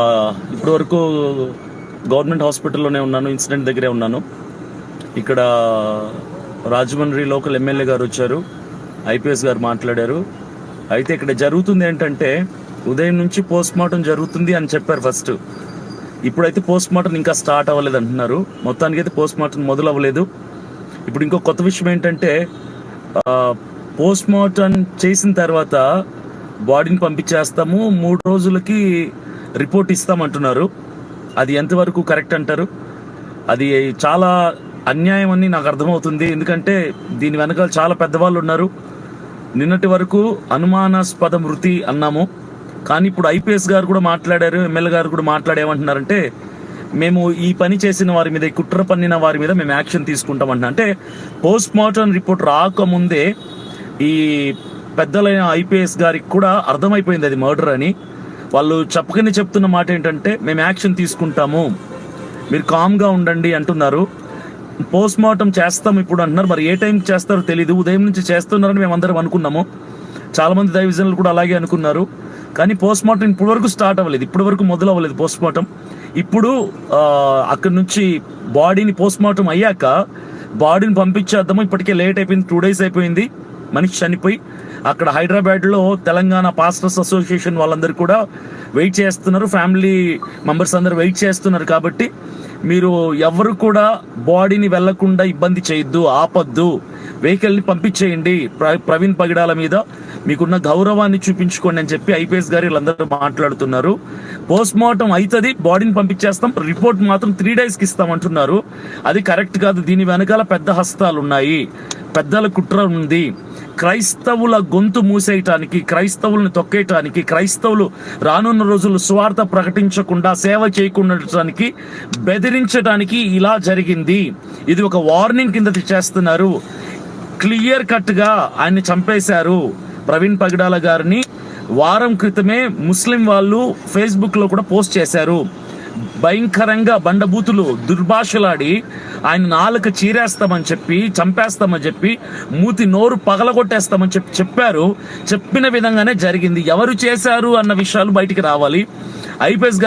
ఇప్పటి వరకు గవర్నమెంట్ హాస్పిటల్లోనే ఉన్నాను ఇన్సిడెంట్ దగ్గరే ఉన్నాను. ఇక్కడ రాజమండ్రి లోకల్ ఎమ్మెల్యే గారు వచ్చారు ఐపీఎస్ గారు మాట్లాడారు. అయితే ఇక్కడ జరుగుతుంది ఏంటంటే ఉదయం నుంచి పోస్ట్ మార్టం జరుగుతుంది అని చెప్పారు ఫస్ట్. ఇప్పుడైతే పోస్ట్ మార్టం ఇంకా స్టార్ట్ అవ్వలేదు అంటున్నారు. మొత్తానికి అయితే పోస్ట్ మార్టం మొదలు అవ్వలేదు. ఇప్పుడు ఇంకో కొత్త విషయం ఏంటంటే పోస్ట్ మార్టం చేసిన తర్వాత బాడీని పంపించేస్తాము. మూడు రోజులకి రిపోర్ట్ ఇస్తామంటున్నారు. అది ఎంతవరకు కరెక్ట్ అంటారు? అది చాలా అన్యాయం అని నాకు అర్థమవుతుంది. ఎందుకంటే దీని వెనకాల చాలా పెద్దవాళ్ళు ఉన్నారు. నిన్నటి వరకు అనుమానాస్పద మృతి అన్నాము. కానీ ఇప్పుడు ఐపీఎస్ గారు కూడా మాట్లాడారు ఎమ్మెల్యే గారు కూడా మాట్లాడేమంటున్నారంటే మేము ఈ పని చేసిన వారి మీద ఈ కుట్ర పన్నిన వారి మీద మేము యాక్షన్ తీసుకుంటామంటున్నా. అంటే పోస్ట్ మార్టం రిపోర్ట్ రాకముందే ఈ పెద్దలైన ఐపీఎస్ గారికి కూడా అర్థమైపోయింది అది మర్డర్ అని. వాళ్ళు చెప్పకనే చెప్తున్న మాట ఏంటంటే మేము యాక్షన్ తీసుకుంటాము. మీరు కామ్గా ఉండండి అంటున్నారు. పోస్ట్ మార్టం చేస్తాం ఇప్పుడు అంటున్నారు. మరి ఏ టైంకి చేస్తారో తెలియదు ఉదయం నుంచి చేస్తున్నారని మేము అందరం అనుకున్నాము చాలామంది దైవజనులు కూడా అలాగే అనుకున్నారు. కానీ పోస్ట్ మార్టం ఇప్పటి వరకు స్టార్ట్ అవ్వలేదు. ఇప్పటి వరకు మొదలు అవ్వలేదు పోస్ట్ మార్టం ఇప్పుడు అక్కడి నుంచి బాడీని పోస్ట్ మార్టం అయ్యాక బాడీని పంపించేద్దాము. ఇప్పటికే లేట్ అయిపోయింది. టూ డేస్ అయిపోయింది. మనిషి చనిపోయి అక్కడ హైదరాబాద్లో తెలంగాణ పాస్టర్స్ అసోసియేషన్ వాళ్ళందరూ కూడా వెయిట్ చేస్తున్నారు. ఫ్యామిలీ మెంబర్స్ అందరూ వెయిట్ చేస్తున్నారు కాబట్టి మీరు ఎవరు కూడా బాడీని వెళ్ళకుండా ఇబ్బంది చేయొద్దు ఆపద్దు. వెహికల్ని పంపించేయండి. ప్రవీణ్ పగిడాల మీద మీకున్న గౌరవాన్ని చూపించుకోండి అని చెప్పి ఐపీఎస్ గారు వీళ్ళందరూ మాట్లాడుతున్నారు. పోస్ట్ మార్టం అవుతుంది బాడీని పంపించేస్తాం రిపోర్ట్ మాత్రం త్రీ డేస్కి ఇస్తాం ఇస్తామంటున్నారు. అది కరెక్ట్ కాదు దీని వెనకాల పెద్ద హస్తాలు ఉన్నాయి పెద్దల కుట్ర ఉంది. క్రైస్తవుల గొంతు మూసేయటానికి క్రైస్తవుల్ని తొక్కేయటానికి క్రైస్తవులు రానున్న రోజులు స్వార్థ ప్రకటించకుండా సేవ చేయకుండటానికి బెదిరించడానికి ఇలా జరిగింది. ఇది ఒక వార్నింగ్ కింద చేస్తున్నారు. క్లియర్ కట్గా ఆయన్ని చంపేశారు ప్రవీణ్ పగడాల గారిని. వారం క్రితమే ముస్లిం వాళ్ళు ఫేస్బుక్లో కూడా పోస్ట్ చేశారు. భయంకరంగా బండబూతులు దుర్భాషలాడి ఆయన నాలుక చీరేస్తామని చెప్పి చంపేస్తామని చెప్పి మూతి నోరు పగలగొట్టేస్తామని చెప్పి చెప్పారు. చెప్పిన విధంగానే జరిగింది. ఎవరు చేశారు అన్న విషయాలు బయటికి రావాలి. ఐపీఎస్